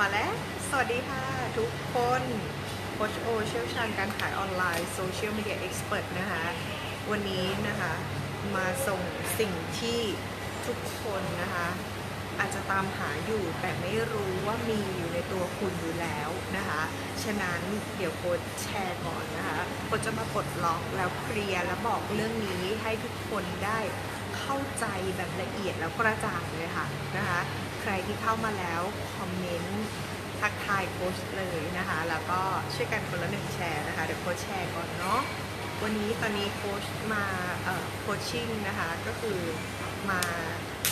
มาแล้ว สวัสดีค่ะ ทุกคนโคชโอเชี่ยวชาญการขายออนไลน์โซเชียลมีเดียเอ็กซ์เพรสนะคะ วันนี้นะคะมาส่งสิ่งที่ทุกคนนะคะ อาจจะตามหาอยู่แต่ไม่รู้ว่ามีอยู่ในตัวคุณอยู่แล้วนะคะ ฉะนั้นเดี๋ยวโค้ชแชร์ก่อนนะคะโค้ชจะมาปลดล็อกแล้วเคลียร์แล้วบอกเรื่องนี้ให้ทุกคนได้เข้าใจแบบละเอียดแล้วกระจ่างเลยค่ะนะคะ รที่เข้ามาแล้ว คอมเมนต์ทักทายโค้ชเลยนะคะ แล้วก็ช่วยกันคนละหนึ่งแชร์นะคะ เดี๋ยวโค้ชแชร์ก่อนเนาะวันนี้ตอนนี้โค้ชมาโคชชิ่งนะคะ ก็คือมา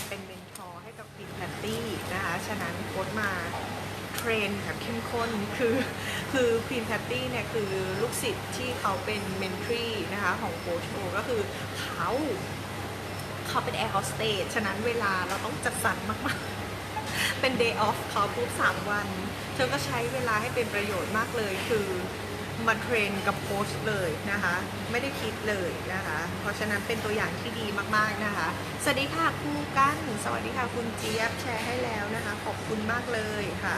เป็นเมนทอร์ให้กับพีนแพตตี้นะคะ ฉะนั้นโค้ชมาเทรนแบบเข้มข้นคือคือพีนแพตตี้เนี่ยคือลูกศิษย์ที่เขาเป็นเมนทรีนะคะของโคชโอก็คือเขาเขาเป็นแอร์โฮสเตสฉะนั้นเวลาเราต้องจัดสรรมากๆ เป็น day off เขาปุ๊บสามวัน เธอก็ใช้เวลาให้เป็นประโยชน์มากเลย คือมาเทรนกับโค้ชเลยนะคะ ไม่ได้คิดเลยนะคะ เพราะฉะนั้นเป็นตัวอย่างที่ดีมากๆนะคะ สวัสดีค่ะครูกัน สวัสดีค่ะคุณเจี๊ยบแชร์ให้แล้วนะคะ ขอบคุณมากเลยค่ะ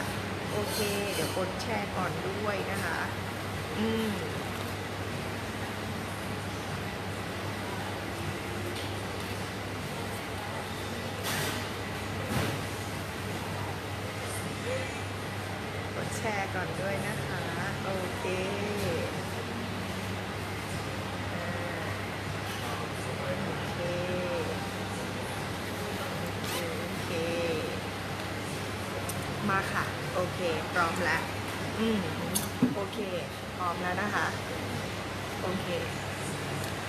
โอเค เดี๋ยวกดแชร์ก่อนด้วยนะคะ อืม กดแชร์ก่อนด้วยนะคะ โอเคอ่าโอเค โอเค มาค่ะ โอเค พร้อมแล้ว อืม โอเค พร้ อมแล้วนะคะโอเค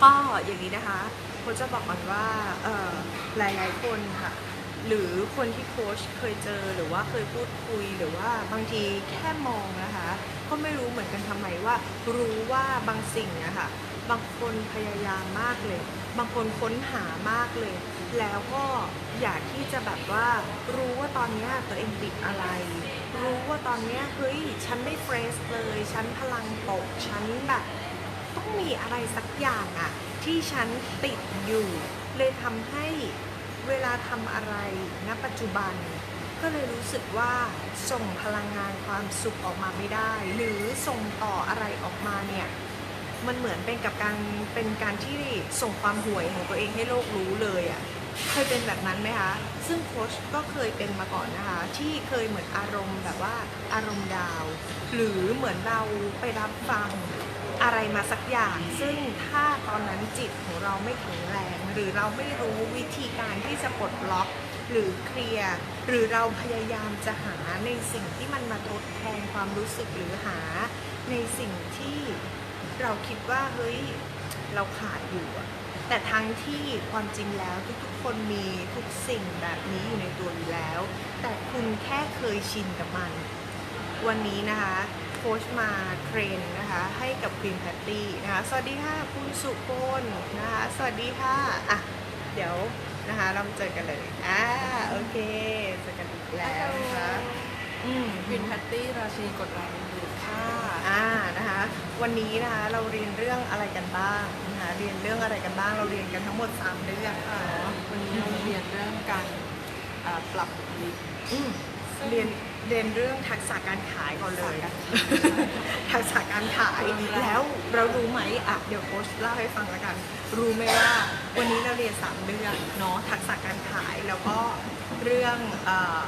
ก็อย่างนี้นะคะโค้ชจะบอกก่อนว่าหลายหลายคนค่ะ หรือคนที่โค้ชเคยเจอหรือว่าเคยพูดคุยหรือว่าบางทีแค่มองนะคะ ก็ไม่รู้เหมือนกันทำไมว่า รู้ว่าบางสิ่งนะคะบางคนพยายามมากเลย บางคนค้นหามากเลย แล้วก็อยากที่จะแบบว่ารู้ว่าตอนนี้ตัวเองติดอะไร รู้ว่าตอนนี้เฮ้ยฉันไม่เฟรชเลย ฉันพลังตกฉันแบบต้องมีอะไรสักอย่างอะที่ฉันติดอยู่ เลยทำให้เวลาทำอะไรณปัจจุบัน ก็เลยรู้สึกว่าส่งพลังงานความสุขออกมาไม่ได้ หรือส่งต่ออะไรออกมาเนี่ย มันเหมือนเป็นกับการเป็นการที่ส่งความห่วยของตัวเองให้โลกรู้เลยอะ่ะเคยเป็นแบบนั้นไหมคะ ซึ่งโค้ชก็เคยเป็นมาก่อนนะคะ ที่เคยเหมือนอารมณ์แบบว่าอารมณ์ดาว หรือเหมือนเราไปรับฟังอะไรมาสักอย่าง ซึ่งถ้าตอนนั้นจิตของเราไม่แข็งแรง หรือเราไม่รู้วิธีการที่จะปลดล็อกหรือเคลียร์หรือเราพยายามจะหาในสิ่งที่มันมาทดแทนความรู้สึกหรือหาในสิ่งที่ เราคิดว่าเฮ้ยเราขาดอยู่อะแต่ทั้งที่ความจริงแล้วทุกๆคนมีทุกสิ่งแบบนี้อยู่ในตัวอยู่แล้ว แต่คุณแค่เคยชินกับมัน วันนี้นะคะโค้ชมาเทรนนะคะให้กับควีนแพตตี้นะคะสวัสดีค่ะคุณสุพลนะคะสวัสดีค่ะอะเดี๋ยวนะคะเรามาเจอกันเลยอ่าโอเคเจอกันอีกแล้วนะคะอืมวินแพตตี้ราชินีกดไลค์ดูค่ะ อ่านะคะ วันนี้นะคะเราเรียนเรื่องอะไรกันบ้างนะคะเรียนเรื่องอะไรกันบ้าง เราเรียนกันทั้งหมด3เรื่องค่ะวันนี้เราเรียนเรื่องการอ่าปรับบุคลิก อืมเรียนเรียนเรื่องทักษะการขายก่อนเลย ทักษะการขายแล้วเรารู้ไหมอะเดี๋ยวโค้ชเล่าให้ฟังแล้วกัน รู้ไหมว่าวันนี้เราเรียน3เรื่องเนาะทักษะการขายแล้วก็เรื่องเอ่อ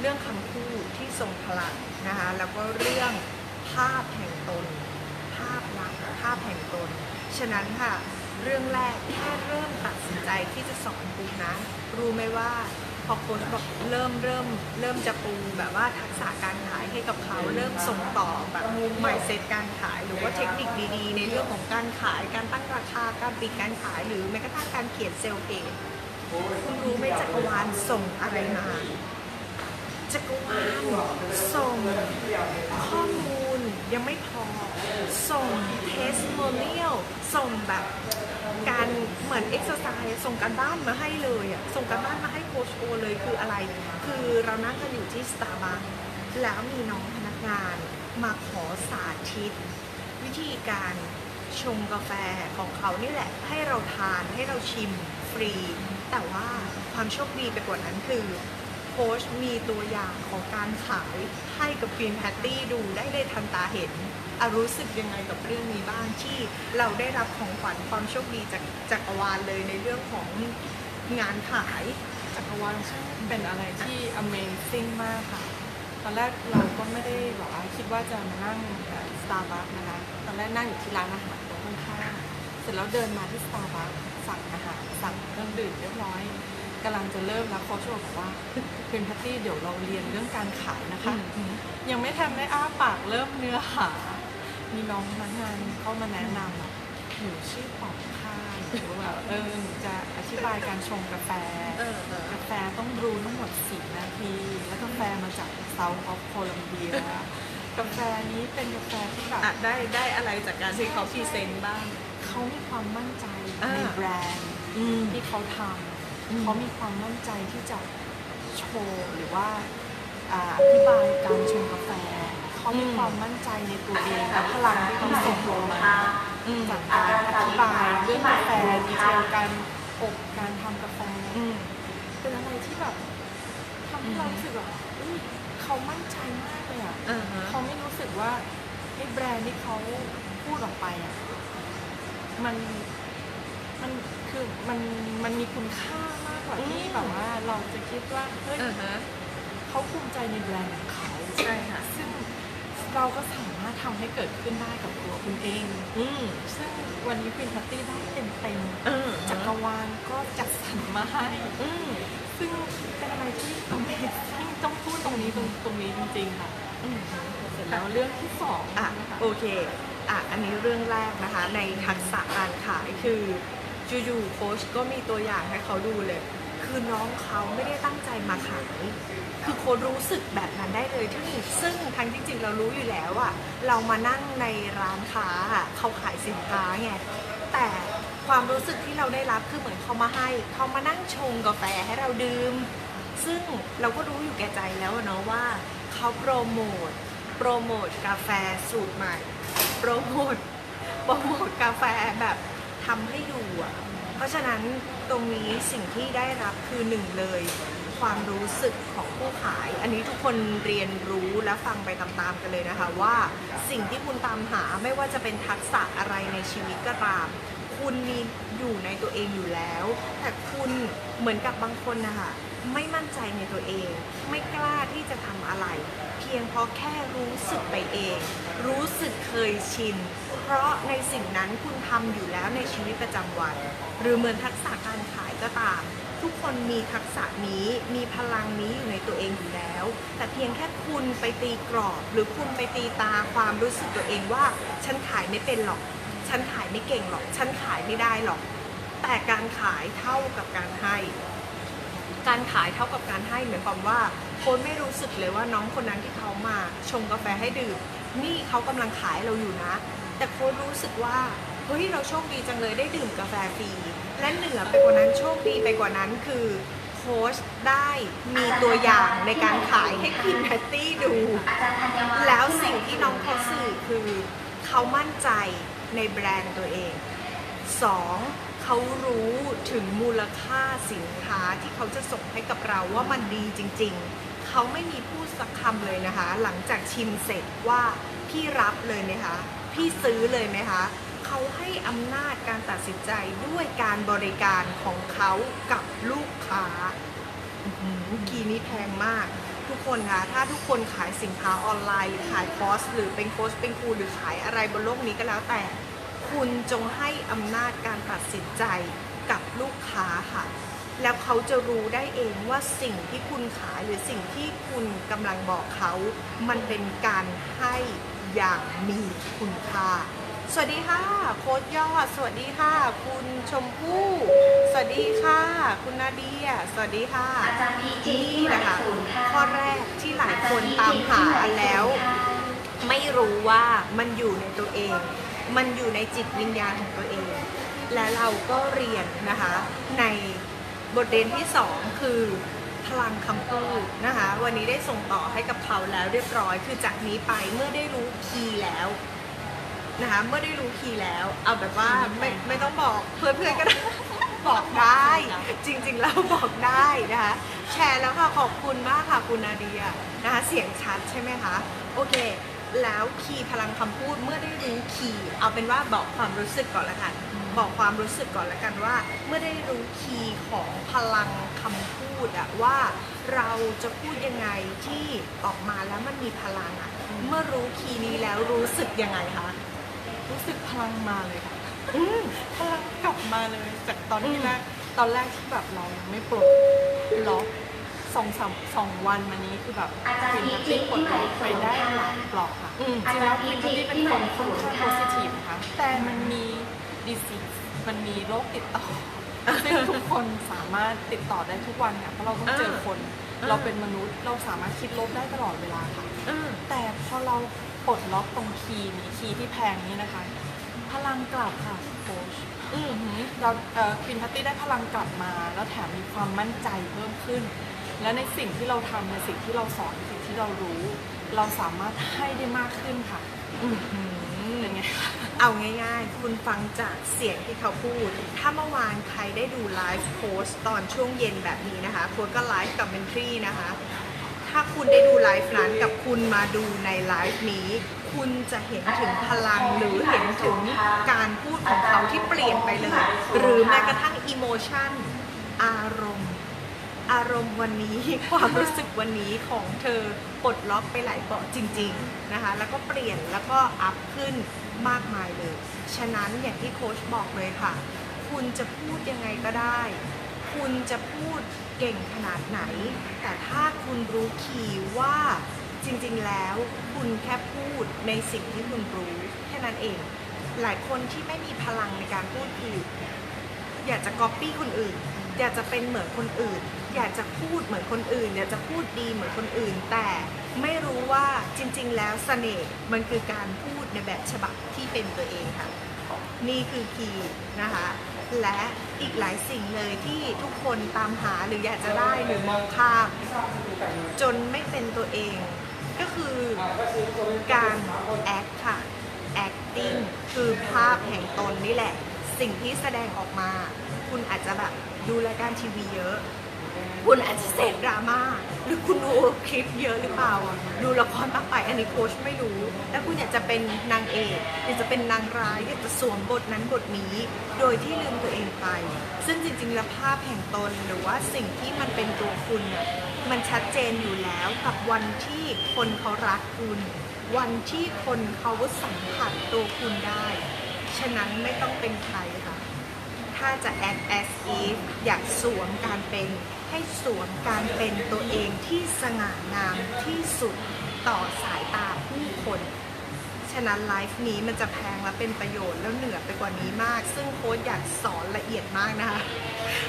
เรื่องคำพูดที่ทรงพลังนะคะแล้วก็เรื่องภาพแห่งตน ภาพลักษณ์ภาพแห่งตน ฉะนั้นค่ะ เรื่องแรกแค่เริ่มตัดสินใจที่จะสอนปุ๊บนะ รู้ไหมว่าพอโค้ชบอกเริ่มเริ่มเริ่มจะปูแบบว่าทักษะการขายให้กับเขาเริ่มส่งต่อแบบใหม่เซตการขายหรือว่าเทคนิคดีๆ ในเรื่องของการขายการตั้งราคาการปิดการขายหรือแม้กระทั่งการเขียนเซลล์เพจคุณรู้ไหมจักรวาลส่งอะไรมา จักรวาลส่งข้อมูลยังไม่พอ ส่งเทสโมเนียลส่งแบบการเหมือนเอ็กซ์ไซส์ส่งการบ้านมาให้เลยอะส่งการบ้านมาให้โค้ชโอเลยคืออะไร คือเรานั่งกันอยู่ที่สตาร์บัคแล้วมีน้องพนักงานมาขอสาธิต วิธีการชงกาแฟของเขานี่แหละ ให้เราทานให้เราชิมฟรี แต่ว่าความโชคดีไปกว่านั้นคือ คค้ชมีตัวอย่างของการขายให้กับควีนแพตตี้ดูได้เลยทันตาเห็นอะรู้สึกยังไงกับเรื่องนี้บ้างที่เราได้รับของขวัญความโชคดีจากจักรวาลเลยในเรื่องของงานขายจักรวาลช่างเป็นอะไรที่ Amazing มากค่ะ ตอนแรกเราก็ไม่ได้แบบว่าคิดว่าจะมานั่งสตาร์บัคนะคะ ตอนแรกนั่งอยู่ที่ร้านอาหารตรงข้างๆเสร็จแล้วเดินมาที่สตาร์บัคสั่งอาหารสั่งเครื่องดื่มเรียบร้อย กำลังจะเริ่มแล้วโค้ชบอกว่าเป็นพัตตี้เดี๋ยวเราเรียนเรื่องการขายนะคะ ยังไม่ทันได้อ้าปากเริ่มเนื้อหา มีน้องพนักงานเข้ามาแนะนำอะหนูชื่อปอบค่ะหนูแบบเออหนูจะอธิบายการชงกาแฟเออเออกาแฟต้องบรูทั้งหมด4นาที แล้วกาแฟมาจากเซาท์ออฟโคลัมเบียกาแฟนี้เป็นกาแฟที่แบบอะได้ได้อะไรจากการที่เขาพรีเซนต์บ้าง เขามีความมั่นใจอ่าในแบรนด์อืมที่เขาทอืมำ เขามีความมั่นใจที่จะโชว์หรือว่าอ่าอธิบายการชงกาแฟเขามีความมั่นใจในตัวเองและพลังที่เขาส่งออกมาอืมจากการอธิบายเรื่องกาแฟดีเทลการอบการทำกาแฟอืมเป็นอะไรที่แบบทำให้เรารู้สึกแบบอุ๊ยเขามั่นใจมากเลยอะอ่าฮะเขาไม่รู้สึกว่าไอ้แบรนด์ที่เขาพูดออกไปอะมัน มันคือมันมันมีคุณค่ามากกว่าที่แบบว่าเราจะคิดว่าเฮ้ยอ่าฮะเขาภูมิใจในแบรนด์ของเขาใช่ค่ะ ซึ่งเราก็สามารถทำให้เกิดขึ้นได้กับตัวคุณเอง อืมซึ่งวันนี้เป็นพัตตี้ได้เต็มเต็มๆเออจักรวาลก็จัดสรรมาให้ อืมซึ่งเป็นอะไรที่ Amazing ต้องพูดตรงนี้ตรงตรงนี้จริงๆค่ะอืมเสร็จแล้วเรื่องที่สองอะนะคะ โอเค อะ อันนี้เรื่องแรกนะคะ ในทักษะการขายคือ จู่ๆโค้ชก็มีตัวอย่างให้เขาดูเลย คือน้องเขาไม่ได้ตั้งใจมาขายคือโค้ชรู้สึกแบบนั้นได้เลยที่ซึ่งทั้งที่จริงเรารู้อยู่แล้วอะเรามานั่งในร้านค้าเขาขายสินค้าไงแต่ความรู้สึกที่เราได้รับคือเหมือนเขามาให้เขามานั่งชงกาแฟให้เราดื่ม ซึ่งเราก็รู้อยู่แก่ใจแล้วเนาะว่าเขาโปรโมทโปรโมทกาแฟสูตรใหม่ โปรโมทโปรโมทกาแฟแบบ ทำให้ดูอะเพราะฉะนั้นตรงนี้สิ่งที่ได้รับคือหนึ่งเลย ความรู้สึกของผู้ขาย อันนี้ทุกคนเรียนรู้และฟังไปตามๆกันเลยนะคะว่าสิ่งที่คุณตามหาไม่ว่าจะเป็นทักษะอะไรในชีวิตก็ตามคุณมีอยู่ในตัวเองอยู่แล้ว แต่คุณเหมือนกับบางคนนะคะ ไม่มั่นใจในตัวเอง ไม่กล้าที่จะทำอะไร เพียงเพราะแค่รู้สึกไปเอง รู้สึกเคยชิน เพราะในสิ่งนั้นคุณทำอยู่แล้วในชีวิตประจำวัน หรือเหมือนทักษะการขายก็ตาม ทุกคนมีทักษะนี้มีพลังนี้อยู่ในตัวเองอยู่แล้ว แต่เพียงแค่คุณไปตีกรอบ หรือคุณไปตีตาความรู้สึกตัวเองว่า ฉันขายไม่เป็นหรอก ฉันขายไม่เก่งหรอก ฉันขายไม่ได้หรอก แต่การขายเท่ากับการให้ การขายเท่ากับการให้หมายความว่าคนไม่รู้สึกเลยว่าน้องคนนั้นที่เขามาชงกาแฟให้ดื่มนี่เขากำลังขายเราอยู่นะ แต่โค้ชรู้สึกว่าเฮ้ยเราโชคดีจังเลยได้ดื่มกาแฟฟรีและเหนือไปกว่านั้นโชคดีไปกว่านั้นคือโค้ชได้มีตัวอย่างในการขายให้พินแพตตี้ดู แล้วสิ่งที่น้องเขาสื่อคือเขามั่นใจในแบรนด์ตัวเองสอง เขารู้ถึงมูลค่าสินค้าที่เขาจะส่งให้กับเราว่ามันดีจริง ๆ เขาไม่มีพูดสักคำเลยนะคะ หลังจากชิมเสร็จว่าพี่รับเลยไหมคะ พี่ซื้อเลยไหมคะเขาให้อำนาจการตัดสินใจด้วยการบริการของเขากับลูกค้าอืกีนี้แพงมาก ทุกคนคะถ้าทุกคนขายสินค้าออนไลน์หรือขายคอร์สหรือเป็นโค้ชเป็นครูหรือขายอะไรบนโลกนี้ก็แล้วแต่ คุณจงให้อำนาจการตัดสินใจกับลูกค้าค่ะ แล้วเขาจะรู้ได้เองว่าสิ่งที่คุณขายหรือสิ่งที่คุณกำลังบอกเขา มันเป็นการให้อย่างมีคุณค่า สวัสดีค่ะ โค้ดยอด สวัสดีค่ะ คุณชมพู่ สวัสดีค่ะ คุณนาเดีย สวัสดีค่ะ อาจารย์พีจีนี่แหละค่ะข้อแรกที่หลายคนตามหาแล้ว ไม่รู้ว่ามันอยู่ในตัวเอง มันอยู่ในจิตวิญญาณของตัวเอง และเราก็เรียนนะคะในบทเรียนที่สองคือพลังคำพูดนะคะ วันนี้ได้ส่งต่อให้กับเขาแล้วเรียบร้อย คือจากนี้ไปเมื่อได้รู้คีย์แล้วนะคะเมื่อได้รู้คีย์แล้ว เอาแบบว่าไม่ไม่ต้องบอกเพื่อนๆก็ได้บอกได้ จริงๆแล้วบอกได้นะคะชแชร์แล้วค่ะขอบคุณมากค่ะคุณนาเดียนะคะเสียงชัดใช่ไหมคะโอเค แล้วคีย์พลังคำพูดเมื่อได้รู้คีย์เอาเป็นว่าบอกความรู้สึกก่อนละกันบอกความรู้สึกก่อนละกันว่า เมื่อได้รู้คีย์ของพลังคำพูดอะว่าเราจะพูดยังไงที่ออกมาแล้วมันมีพลังอะเมื่อรู้คีย์นี้แล้วรู้สึกยังไงคะรู้สึกพลังมาเลยค่ะอืมพลังกลับมาเลยจากตอนอืที่มแรกตอนแรกที่แบบเรายังไม่ปลดล็อก สองสามสองวันมานี้คือแบบฟินทัตตี้ปลดล็อกไปได้หลายปลอกค่ะอืมจริงๆแล้วฟินทัตตี้เป็นคนค่อนข้างโพสิทีฟนะคะแต่มันมีดีซีมันมีโรคติดต่อซึ่งทุกคนสามารถติดต่อได้ทุกวันค่ะเพราะเราต้องเจอคนอ่าเราเป็นมนุษย์เราสามารถคิดลบได้ตลอดเวลาค่ะอืมแต่พอเราปลดล็อกตรงคีย์นี้คีย์ที่แพงนี้นะคะ พลังกลับค่ะโค้ชอืมเราเอ่อควินพัตตี้ได้พลังกลับมา แล้วแถมมีความมั่นใจเพิ่มขึ้น และในสิ่งที่เราทำในสิ่งที่เราสอนในสิ่งที่เรารู้ เราสามารถให้ได้มากขึ้นค่ะอืมเป็นไงคะ เอาง่ายๆ คุณฟังจากเสียงที่เขาพูด ถ้าเมื่อวานใครได้ดูไลฟ์โพสต์ตอนช่วงเย็นแบบนี้นะคะโค้ดก็ไลฟ์กับเมนทรีนะคะ ถ้าคุณได้ดูไลฟ์นั้นกับคุณมาดูในไลฟ์นี้ คุณจะเห็นถึงพลังหรือเห็นถึงการพูดของเขาที่เปลี่ยนไปเลย หรือแม้กระทั่งอิโมชันอารมณ์ อารมณ์วันนี้ความรู้สึกวันนี้ของเธอปลดล็อกไปหลายเบาะจริง ๆนะคะ แล้วก็เปลี่ยนแล้วก็อัพขึ้นมากมายเลย ฉะนั้นอย่างที่โค้ชบอกเลยค่ะ คุณจะพูดยังไงก็ได้ คุณจะพูดเก่งขนาดไหน แต่ถ้าคุณรู้คีย์ว่าจริงๆแล้วคุณแค่พูดในสิ่งที่คุณรู้แค่นั้นเอง หลายคนที่ไม่มีพลังในการพูดคืออยากจะก๊อปปี้คนอื่น อยากจะเป็นเหมือนคนอื่น อยากจะพูดเหมือนคนอื่นอยากจะพูดดีเหมือนคนอื่น แต่ไม่รู้ว่าจริง ๆ แล้วเสน่ห์มันคือการพูดในแบบฉบับที่เป็นตัวเองค่ะ นี่คือคีย์นะคะ และอีกหลายสิ่งเลยที่ทุกคนตามหาหรืออยากจะได้หรือมองข้ามจนไม่เป็นตัวเอง ก็คือการ act ค่ะ acting คือภาพแห่งตนนี่แหละ สิ่งที่แสดงออกมา คุณอาจจะแบบดูรายการทีวีเยอะ คุณอาจจะเสพดราม่าหรือคุณดูคลิปเยอะหรือเปล่า ดูละครมากไปอันนี้โค้ชไม่รู้ แล้วคุณอยากจะเป็นนางเอกอยากจะเป็นนางร้ายอยากจะสวมบทนั้นบทนี้ โดยที่ลืมตัวเองไป ซึ่งจริงๆแล้วภาพแห่งตนหรือว่าสิ่งที่มันเป็นตัวคุณน่ะมันชัดเจนอยู่แล้วกับวันที่คนเขารักคุณ วันที่คนเขาสัมผัสตัวคุณได้ ฉะนั้นไม่ต้องเป็นใครค่ะ ถ้าจะ act as if อยากสวมการเป็น ให้สวมการเป็นตัวเองที่สง่างามที่สุดต่อสายตาผู้คน ฉะนั้นไลฟ์นี้มันจะแพงและเป็นประโยชน์แล้วเหนือไปกว่านี้มาก ซึ่งโค้ชอยากสอนละเอียดมากนะคะ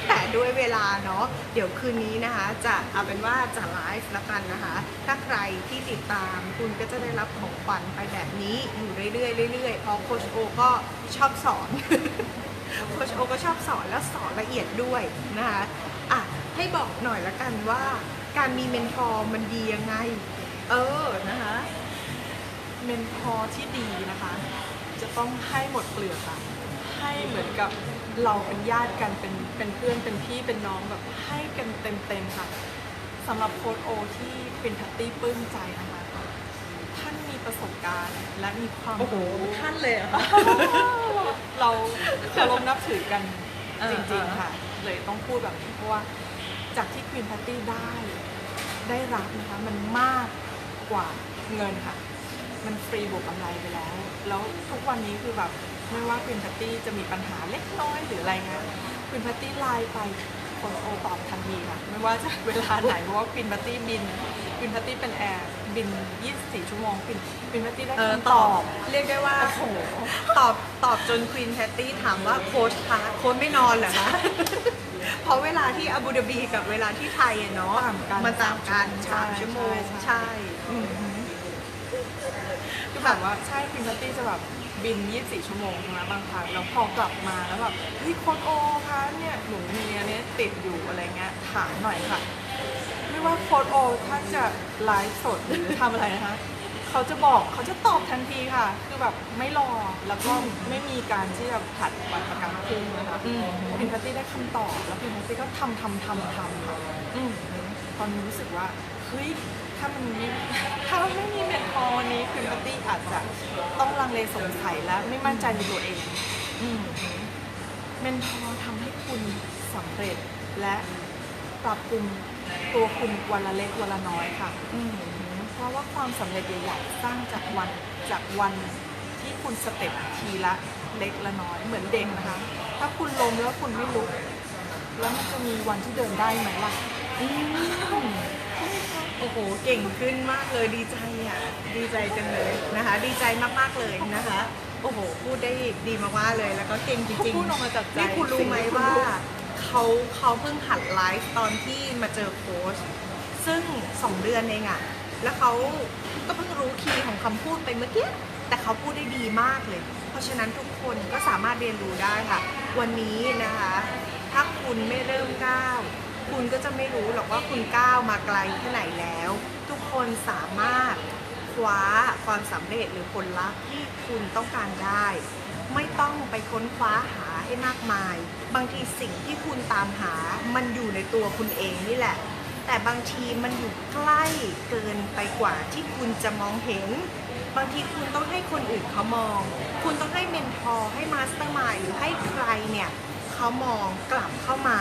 แต่ด้วยเวลาเนาะ เดี๋ยวคืนนี้นะคะ จะเอาเป็นว่าจะไลฟ์ละกันนะคะ ถ้าใครที่ติดตามคุณก็จะได้รับของขวัญไปแบบนี้อยู่เรื่อยๆเรื่อยๆเพราะโค้ชโอก็ชอบสอน โค้ชโอก็ชอบสอนแล้วสอนละเอียดด้วยนะคะอะให้บอกหน่อยละกันว่า การมีเมนทอร์มันดียังไง เออนะคะเมนทอร์ที่ดีนะคะ จะต้องให้หมดเปลือกค่ะให้เหมือนกับเราเป็นญาติกันเป็นเป็นเพื่อนเป็นพี่เป็นน้องแบบให้กันเต็มๆค่ะสำหรับโค้ดโอที่เป็นทัตตี้ปลื้มใจนะคะ ประสบการณ์ และมีความโอ้โหรู้ท่านเลยเหรอคะเราเคารพนับถือกันเออจริงๆค่ะ เลยต้องพูดแบบนี้เพราะว่าจากที่ควีนแพตตี้ได้ ได้รับนะคะมันมากกว่าเงินค่ะ มันฟรีบวกกำไรไปแล้ว แล้วทุกวันนี้คือแบบไม่ว่าควีนแพตตี้จะมีปัญหาเล็กน้อยหรืออะไรเงี้ยควีนแพตตี้ไลน์ไป คนโอตอบทันทีค่ะ ไม่ว่าจะเวลาไหนเพราะว่าควีนแพตตี้บินควีนแพตตี้เป็นแอร์บิน 24 ชั่วโมงควีนควีนแพตตี้ได้เออคำตตออบ บ เรียกได้ว่า โอ้โห ตอบตอบจนควีนแพตตี้ถามว่าโค้ชคะโค้ชไม่นอนเหรอคะ เพราะเวลาที่อาบูดาบีกับเวลาที่ไทยอะเนาะต่างกันมันต่างกันใช่สามชั่วโมงใช่ใช่อืมคือแบบว่าใช่ควีนแพตตี้จะแบบบิน 24 ชั่วโมงใช่ไหมบางครั้งแล้วพอกลับมาแล้วแบบเฮ้ยโค้ดโอคะเนี่ยหนูมีอันนี้ ติดอยู่อะไรเงี้ยถามหน่อยค่ะ ไม่ว่าโค้ดโอถ้าจะไลฟ์สดหรือทำอะไรนะคะเขาจะบอกเขาจะตอบทันทีค่ะ คือแบบไม่รอแล้วก็ไม่มีการที่จะผัดวันประกันพรุ่งนะคะอืมพินพัตตี้ได้คำตอบแล้วพินพัตตี้ก็ทำทำทำทำค่ะอืมอนนี้รู้สึกว่าเฮ้ยถ้ามันไม่ถ้ามันไม่มีเมนทอร์วันนี้คุณปาร์ตี้อาจจะต้องลังเลสงสัยและไม่มั่นใจในตัวเองอืมเมนทอร์ทำให้คุณ สำเร็จ และปรับปรุงตัวคุณวันละเล็กวันละน้อยค่ะ อืมเพราะว่าความสำเร็จใหญ่ๆสร้างจากวันจากวันที่คุณสเต็ปทีละเล็กละน้อยเหมือนเด็กนะคะ ถ้าคุณล้มแล้วคุณไม่ลุก แล้วมันจะมีวันที่เดินได้ไหมล่ะอืมโอ้โห เก่งขึ้นมากเลยดีใจอะ ดีใจจังเลยนะคะ ดีใจมากๆเลยนะคะ โอ้โห พูดได้ดีมากๆเลย แล้วก็เก่งจริงพูดออกมาจากใจนี่คุณรู้ไหมสิ่งที่คุณว่ารู้ เขาเขาเพิ่งหัดไลฟ์ตอนที่มาเจอโค้ชซึ่งสองเดือนเองอะแล้วเขาก็เพิ่งรู้คีย์ของคำพูดไปเมื่อกี้ แต่เขาพูดได้ดีมากเลย เพราะฉะนั้นทุกคนก็สามารถเรียนรู้ได้ค่ะ วันนี้นะคะ ถ้าคุณไม่เริ่มก้าว คุณก็จะไม่รู้หรอกว่าคุณก้าวมาไกลแค่ไหนแล้ว ทุกคนสามารถคว้าความสำเร็จหรือผลลัพธ์ที่คุณต้องการได้ ไม่ต้องไปค้นคว้าหา ให้มากมาย บางทีสิ่งที่คุณตามหา มันอยู่ในตัวคุณเองนี่แหละ แต่บางทีมันอยู่ใกล้เกินไปกว่าที่คุณจะมองเห็น บางทีคุณต้องให้คนอื่นเขามอง คุณต้องให้เมนทอร์ให้มาสเตอร์มายหรือให้ใครเนี่ยเขามองกลับเข้ามา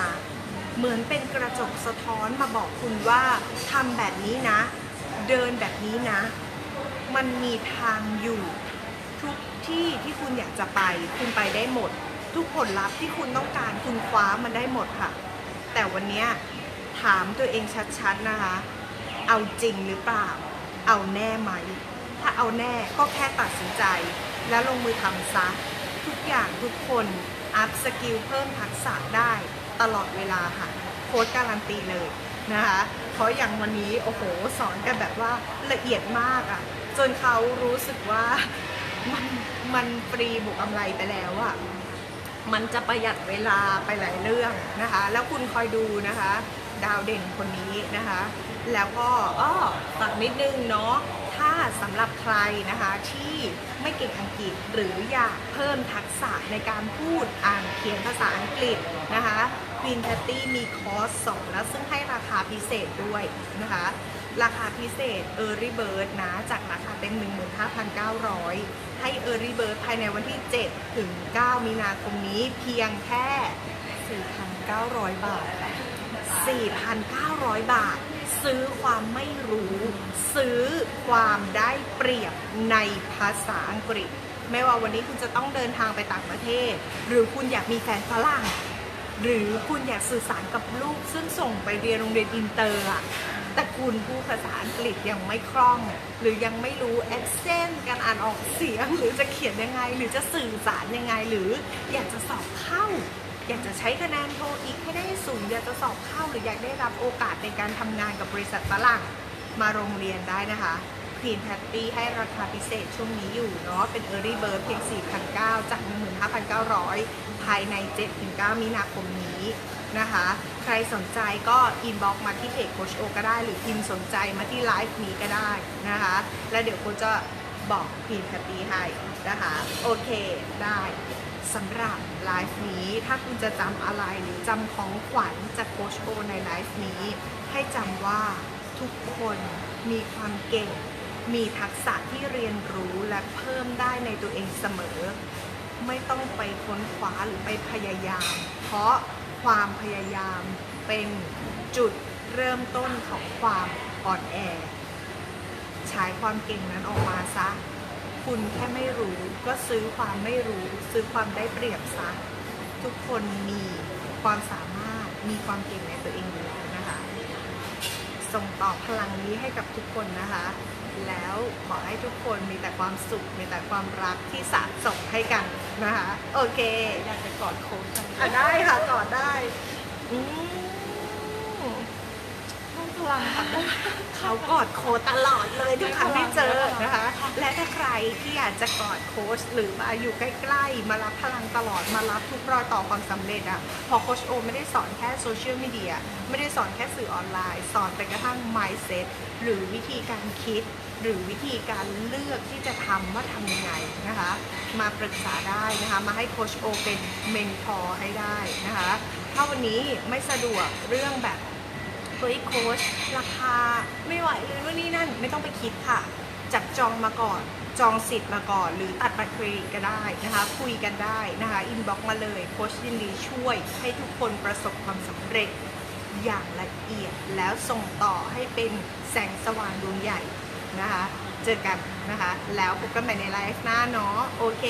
เหมือนเป็นกระจกสะท้อนมาบอกคุณว่าทำแบบนี้นะ เดินแบบนี้นะ มันมีทางอยู่ทุกที่ที่คุณอยากจะไป คุณไปได้หมด ทุกผลลัพธ์ที่คุณต้องการคุณคว้ามันได้หมดค่ะ แต่วันนี้ถามตัวเองชัดๆนะคะ เอาจริงหรือเปล่า เอาแน่ไหม ถ้าเอาแน่ก็แค่ตัดสินใจ แล้วลงมือทำซะ ทุกอย่างทุกคนอัพสกิลเพิ่มทักษะได้ตลอดเวลาค่ะ โค้ดการันตีเลยนะคะ เพราะอย่างวันนี้โอ้โหสอนกันแบบว่าละเอียดมากอะ่ะ จนเขารู้สึกว่ามันมันฟรีบวกกำไรไปแล้วอะ มันจะประหยัดเวลาไปหลายเรื่องนะคะ แล้วคุณคอยดูนะคะ ดาวเด่นคนนี้นะคะ แล้วก็อ้อฝากนิดนึงเนาะถ้าสำหรับใครนะคะที่ไม่เก่งอังกฤษหรืออยากเพิ่มทักษะในการพูดอ่านเขียนภาษาอังกฤษนะคะ Queen Patty มีคอร์สสอนแล้วซึ่งให้ราคาพิเศษด้วยนะคะ ราคาพิเศษ Early Bird นะ จากราคาเต็ม 15,900 ให้ Early Bird ภายในวันที่ 7 ถึง 9 มีนาคมนี้เพียงแค่ 4,900 บาท 4,900 บาท ซื้อความไม่รู้ ซื้อความได้เปรียบในภาษาอังกฤษ ไม่ว่าวันนี้คุณจะต้องเดินทางไปต่างประเทศ หรือคุณอยากมีแฟนฝรั่ง หรือคุณอยากสื่อสารกับลูก ซึ่งส่งไปเรียนโรงเรียนอินเตอร์อะแต่คุณพูดภาษาอังกฤษยังไม่คล่อง หรือยังไม่รู้ accent การอ่านออกเสียง หรือจะเขียนยังไง หรือจะสื่อสารยังไง หรืออยากจะสอบเข้า อยากจะใช้คะแนนโทอีกให้ได้สูง อยากจะสอบเข้าหรืออยากได้รับโอกาสในการทำงานกับบริษัทฝรั่งมาโรงเรียนได้นะคะ Queen Happy ให้ราคาพิเศษช่วงนี้อยู่เนาะเป็น Early Bird เพียง 4,900 จาก 15,900 ภายใน 7-9 มีนาคมนี้นะคะ ใครสนใจก็อินบ็อกมาที่เพจโคชโอก็ได้ หรือพิมพ์สนใจมาที่ไลฟ์นี้ก็ได้นะคะ แล้วเดี๋ยวโคชจะบอก Queen Happy ให้นะคะ โอเคได้สำหรับไลฟ์นี้ถ้าคุณจะจำอะไรหรือจำของขวัญจากโคชโอในไลฟ์นี้ ให้จำว่าทุกคนมีความเก่ง มีทักษะที่เรียนรู้และเพิ่มได้ในตัวเองเสมอ ไม่ต้องไปค้นคว้าหรือไปพยายาม เพราะความพยายามเป็นจุดเริ่มต้นของความอ่อนแอใช้ความเก่งนั้นออกมาซะ คุณแค่ไม่รู้ก็ซื้อความไม่รู้ ซื้อความได้เปรียบซะ ทุกคนมีความสามารถมีความเก่งในตัวเองอยู่แล้วนะคะ ส่งต่อพลังนี้ให้กับทุกคนนะคะ แล้วขอให้ทุกคนมีแต่ความสุข มีแต่ความรักที่สะสมให้กันนะคะ โอเค อยากจะกอดโค้ชจังอะได้ค่ะกอดได้อืมต้องพลังค่ะเขากอดโค้ชตลอดเลยทุกครั้งที่เจอนะคะ และถ้าใครที่อยากจะกอดโค้ชหรือมาอยู่ใกล้ๆ มารับพลังตลอดมารับทุกรอยต่อความสำเร็จอะเพอโค้ชโอไม่ได้สอนแค่โซเชียลมีเดียไม่ได้สอนแค่สื่อออนไลน์ สอนไปกระทั่ง mindset หรือวิธีการคิด หรือวิธีการเลือกที่จะทำว่าทำยังไงนะคะ มาปรึกษาได้นะคะ มาให้โคชโอเป็นเมนทอร์ให้ได้นะคะ ถ้าวันนี้ไม่สะดวกเรื่องแบบเฮ้ยโค้ชราคาไม่ไหวเลยว่านี่นั่นไม่ต้องไปคิดค่ะ จับจองมาก่อนจองสิทธิ์มาก่อน หรือตัดบัตรเครดิตก็ได้นะคะ คุยกันได้นะคะอินบ็อกมาเลยโค้ชยินดีช่วยให้ทุกคนประสบความสำเร็จอย่างละเอียดแล้วส่งต่อให้เป็นแสงสว่างดวงใหญ่ นะคะ เจอกันนะคะ แล้วพบกันใหม่ในไลฟ์หน้าเนาะโอเค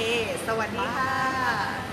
สวัสดีค่ะ